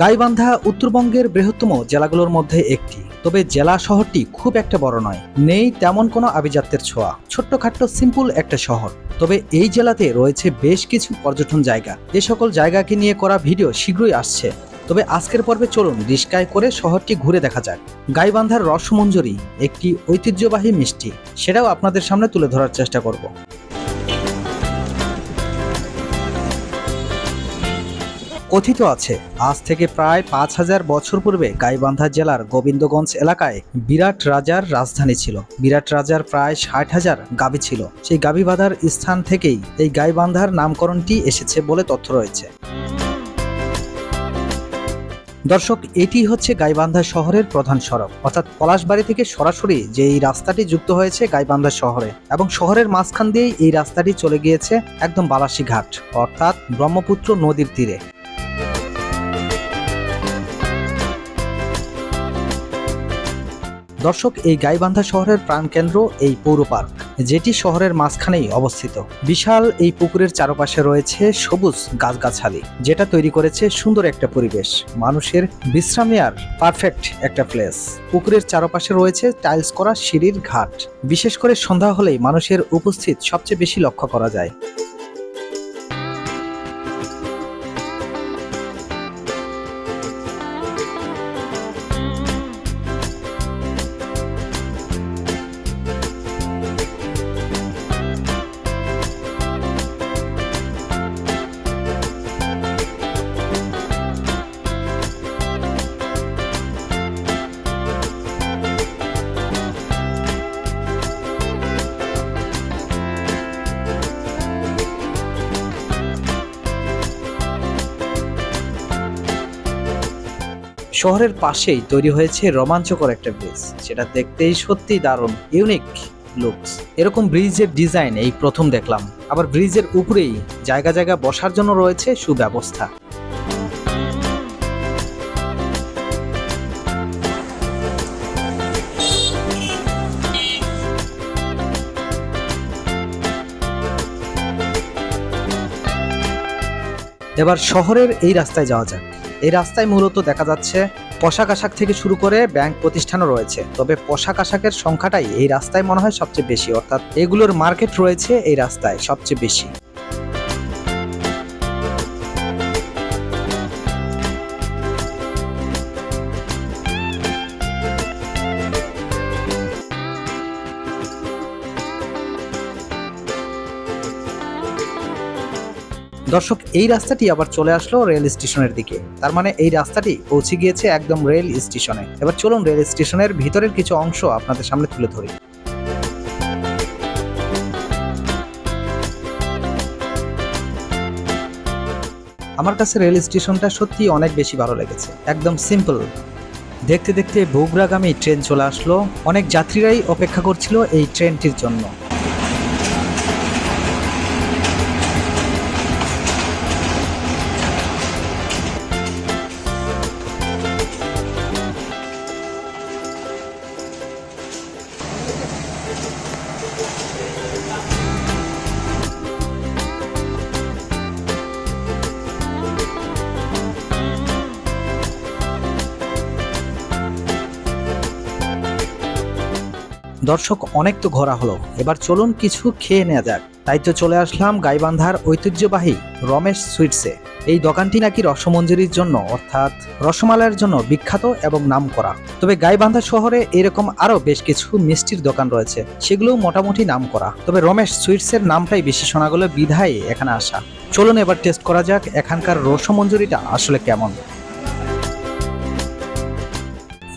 গাইবান্ধা উত্তরবঙ্গের বৃহত্তম জেলাগুলোর মধ্যে একটি। তবে জেলা শহরটি খুব একটা বড় নয়। নেই তেমন কোনো আভিজাত্যের ছোঁয়া। ছোট্টখাট্ট সিম্পল একটা শহর। তবে এই জেলাতে রয়েছে বেশ কিছু পর্যটন জায়গা। এ সকল জায়গাকে নিয়ে করা ভিডিও শীঘ্রই আসছে। তবে আজকের পর্বে চলুন রিস্কায় করে শহরটি ঘুরে দেখা যাক। গাইবান্ধার রসমঞ্জরি একটি ঐতিহ্যবাহী মিষ্টি। সেটাও আপনাদের সামনে তুলে ধরার চেষ্টা করব। কথিত আছে, আজ থেকে প্রায় পাঁচ হাজার বছর পূর্বে গাইবান্ধা জেলার গোবিন্দগঞ্জ এলাকায় বিরাট রাজার রাজধানী ছিল। বিরাট রাজার প্রায় ষাট হাজার গাভী ছিল। সেই গাভী বাঁধার স্থান থেকেই এই গাইবান্ধার নামকরণটি এসেছে বলে তথ্য রয়েছে। দর্শক, এটি হচ্ছে গাইবান্ধা শহরের প্রধান সড়ক। অর্থাৎ পলাশবাড়ি থেকে সরাসরি যে এই রাস্তাটি যুক্ত হয়েছে গাইবান্ধা শহরে এবং শহরের মাঝখান দিয়েই এই রাস্তাটি চলে গিয়েছে একদম বালাসী ঘাট অর্থাৎ ব্রহ্মপুত্র নদীর তীরে। দর্শক, এই গাইবান্ধা শহরের প্রাণকেন্দ্র এই পৌর পার্ক, যেটি শহরের মাঝখানেই অবস্থিত। বিশাল এই পুকুরের চারপাশে রয়েছে সবুজ গাছগাছালি, যেটা তৈরি করেছে সুন্দর একটা পরিবেশ। মানুষের বিশ্রাম নেওয়ার পারফেক্ট একটা প্লেস পুকুরের চারপাশে রয়েছে টাইলস করা সিঁড়ির ঘাট। বিশেষ করে সন্ধ্যা হলেই মানুষের উপস্থিত সবচেয়ে বেশি লক্ষ্য করা যায়। শহরের পাশেই তৈরি হয়েছে রোমাঞ্চকর একটা ব্রিজ সেটা দেখতেই সত্যি দারুণ ইউনিক লুকস এরকম ব্রিজের ডিজাইন এই প্রথম দেখলাম। আবার ব্রিজের উপরেই জায়গা জায়গা বসার জন্য রয়েছে সুব্যবস্থা। এবার শহরের এই রাস্তায় যাওয়া যাক। এই রাস্তায় মূলত দেখা যাচ্ছে পোশাক আশাক থেকে শুরু করে ব্যাংক প্রতিষ্ঠানও রয়েছে। তবে পোশাক আশাকের সংখ্যাটাই এই রাস্তায় মনে হয় সবচেয়ে বেশি। অর্থাৎ এগুলোর মার্কেট রয়েছে এই রাস্তায় সবচেয়ে বেশি। দর্শক, এই রাস্তাটি আবার চলে আসলো রেল স্টেশনের দিকে। তার মানে এই রাস্তাটি পৌঁছে গিয়েছে একদম রেল স্টেশনে। এবার চলুন রেল স্টেশনের ভিতরের কিছু অংশ আপনাদের সামনে তুলে ধরি। আমার কাছে রেল স্টেশনটা সত্যি অনেক বেশি ভালো লেগেছে। একদম সিম্পল দেখতে দেখতে বগুড়াগামী ট্রেন চলে আসলো। অনেক যাত্রীরাই অপেক্ষা করছিল এই ট্রেনটির জন্য। দর্শক, অনেক তো ঘোরা হলো। এবার চলুন কিছু খেয়ে নেওয়া যাক। তাই তো চলে আসলাম গাইবান্ধার ঐতিহ্যবাহী রমেশ সুইটসে। এই দোকানটি নাকি রসমঞ্জুরির জন্য, অর্থাৎ রসমালাইয়ের জন্য বিখ্যাত এবং নাম করা তবে গাইবান্ধা শহরে এরকম আরও বেশ কিছু মিষ্টির দোকান রয়েছে, সেগুলোও মোটামুটি নাম করা তবে রমেশ সুইটসের নামটাই বেশি শোনা গেল বিধায় এখানে আসা। চলুন এবার টেস্ট করা যাক এখানকার রসমঞ্জুরিটা আসলে কেমন।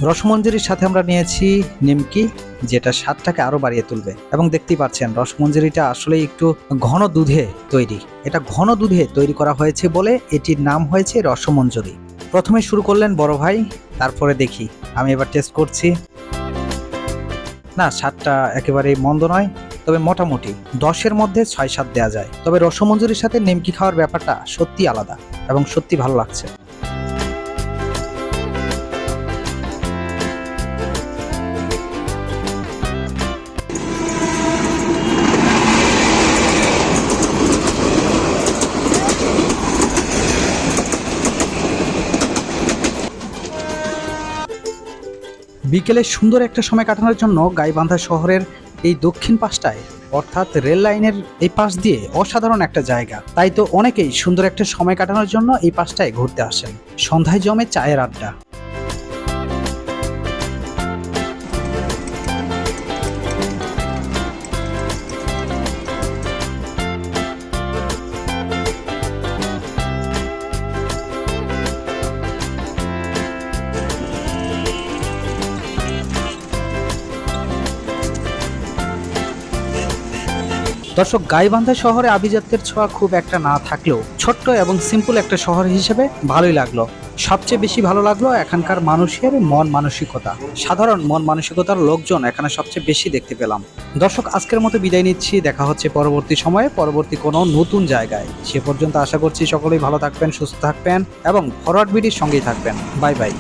রসমঞ্জরির সাথে আমরা নিয়েছি নিমকি, যেটা স্বাদটাকে আরও বাড়িয়ে তুলবে। এবং দেখতেই পাচ্ছেন, রসমঞ্জরিটা আসলে একটু ঘন দুধে তৈরি। এটা ঘন দুধে তৈরি করা হয়েছে বলে এটির নাম হয়েছে রসমঞ্জরি। প্রথমে শুরু করলেন বড় ভাই, তারপরে দেখি। আমি এবার টেস্ট করছি। না, স্বাদটা একেবারেই মন্দ নয়, তবে মোটামুটি। দশের মধ্যে ছয় সাত দেওয়া যায়। তবে রসমঞ্জুরির সাথে নিমকি খাওয়ার ব্যাপারটা সত্যি আলাদা এবং সত্যি ভালো লাগছে। বিকেলে সুন্দর একটা সময় কাটানোর জন্য গাইবান্ধা শহরের এই দক্ষিণ পাশটায়, অর্থাৎ রেল লাইনের এই পাশ দিয়ে অসাধারণ একটা জায়গা। তাই তো অনেকেই সুন্দর একটা সময় কাটানোর জন্য এই পাশটায় ঘুরতে আসেন। সন্ধ্যায় জমে চায়ের আড্ডা। দর্শক, গাইবান্ধা শহরে আভিজাত্যের ছোঁয়া খুব একটা না থাকলেও ছোট্ট এবং সিম্পল একটা শহর হিসেবে ভালোই লাগল। সবচেয়ে বেশি ভালো লাগল এখানকার মানুষের মন মানসিকতা। সাধারণ মন মানসিকতার লোকজন এখানে সবচেয়ে বেশি দেখতে পেলাম। দর্শক, আজকের মতো বিদায় নিচ্ছি। দেখা হচ্ছে পরবর্তী সময়ে, পরবর্তী কোনো নতুন জায়গায়। সে পর্যন্ত আশা করছি সকলেই ভালো থাকবেন, সুস্থ থাকবেন এবং ফরওয়ার্ড বিডির সঙ্গেই থাকবেন। Bye bye.